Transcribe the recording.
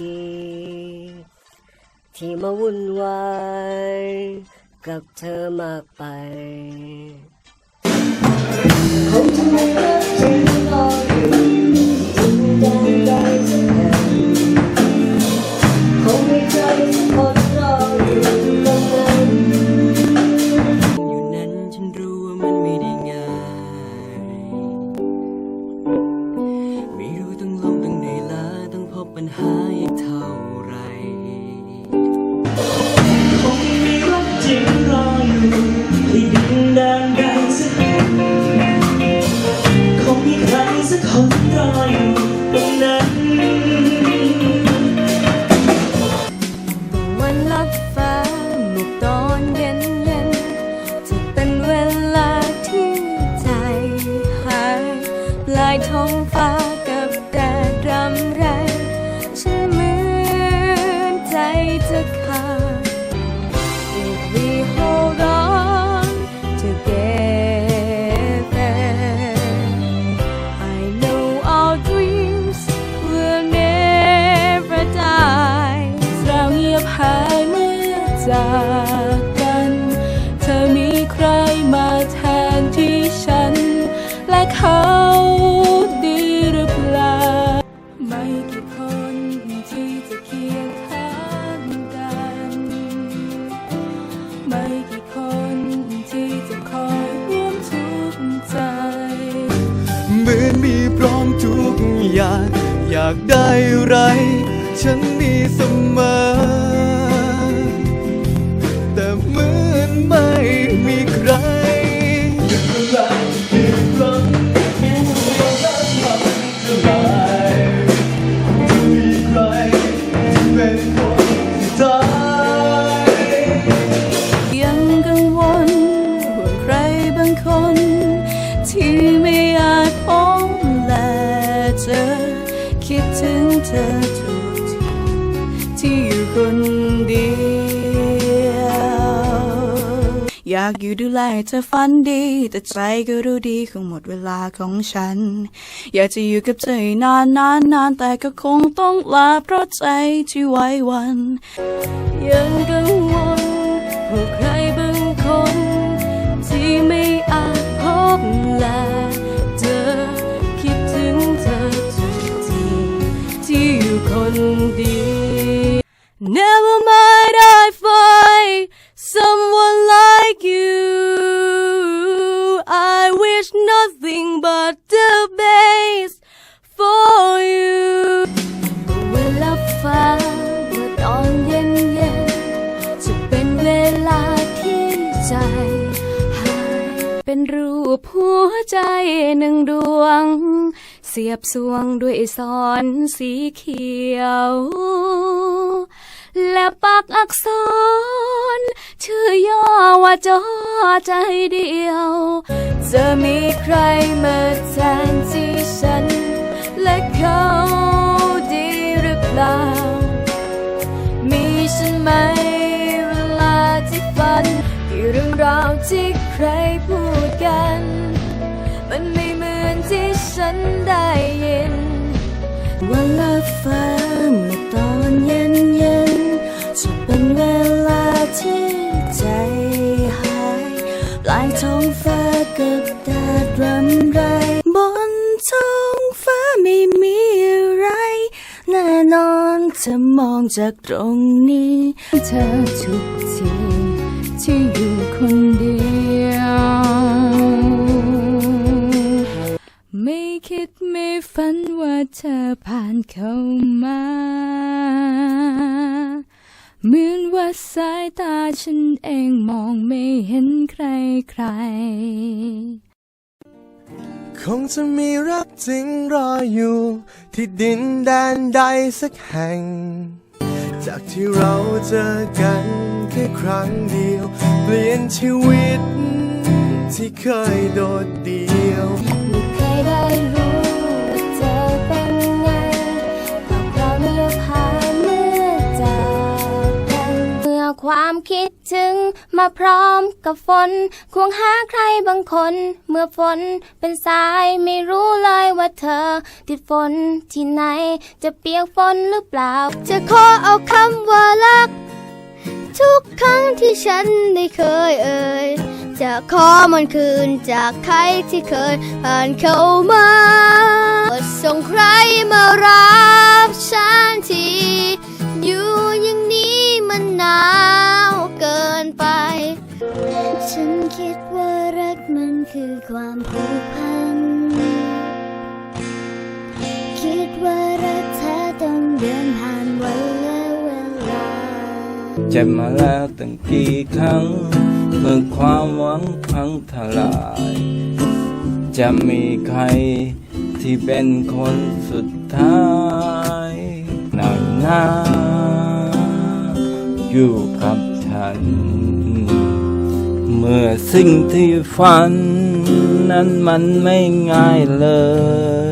ดี ที่มาวุ่นวายกับเธอมากไปคงจะไม่รักจริงรอ องฟ้ากับแดดรำไร ฉันเหมือนใจจะขาด If we hold on together I know our dreams will never die เราเงียบหายเมื่อจาก อยาก อยากได้อะไร ฉันมีเสมอ อทุกทีที่อยู่คนเดียว อยากอยู่ดูแลเธอฝันดี แต่ใจก็รู้ดีคงหมดเวลาของฉัน อยากจะอยู่กับเธอนานนานนานแต่ก็คงต้องลาเพราะใจที่ไว้วัน ยังกังวลว่าใคร ดี Never mind I find someone like you I wish nothing but the best for you เวลาฟ้าเมื่อตอนเย็นเย็นจะเป็นเวลาที่ใจหายเป็นรูปหัวใจหนึ่งดวง เสียบสวงด้วยสอนสีเขียว และปักอักษร ชื่อย่อว่าจอใจเดียว จะมีใครมาแทนที่ฉัน และเขาดีหรือเปล่า มีฉันไหมเวลาที่ฝัน ที่เรื่องราวที่ใครพูดกันมัน นได้ยิน วันละฟ้าเมื่อตอนเย็นเย็นจะเป็นเวลาที่ใจหาย ปลายท้องฟ้ากับแดดรำไร บนท้องฟ้าไม่มีอะไร แน่นอนจะมองจากตรงนี้ เธอทุกที เธอผ่านเข้ามา เหมือนว่าสายตาฉันเองมองไม่เห็นใครใคร คงจะมีรักจริงรออยู่ ที่ดินแดนใดสักแห่ง จากที่เราเจอกันแค่ครั้งเดียว เปลี่ยนชีวิตที่เคยโดดเดี่ยวไม่เคยได้รู้ ความคิดถึง มาพร้อมกับฝนควงหาใครบางคน เมื่อฝนเป็นสายไม่รู้เลยว่าเธอ ติดฝนที่ไหน จะเปียกฝนหรือเปล่า จะขอเอาคำว่ารัก ทุกครั้งที่ฉันได้เคยเอ่ยจะขอมันคืนจากใครที่เคยผ่านเข้ามาส่งใครมารับ ความผูกพัน คิดว่ารักแท้ต้องเดินผ่านวันและเวลา เจ็บมาแล้วตั้งกี่ครั้ง เมื่อความหวังพังทลาย จะมีใครที่เป็นคนสุดท้ายหนักหนาอยู่กับฉัน เมื่อสิ่งที่ฝัน นั้นมันไม่ง่ายเลย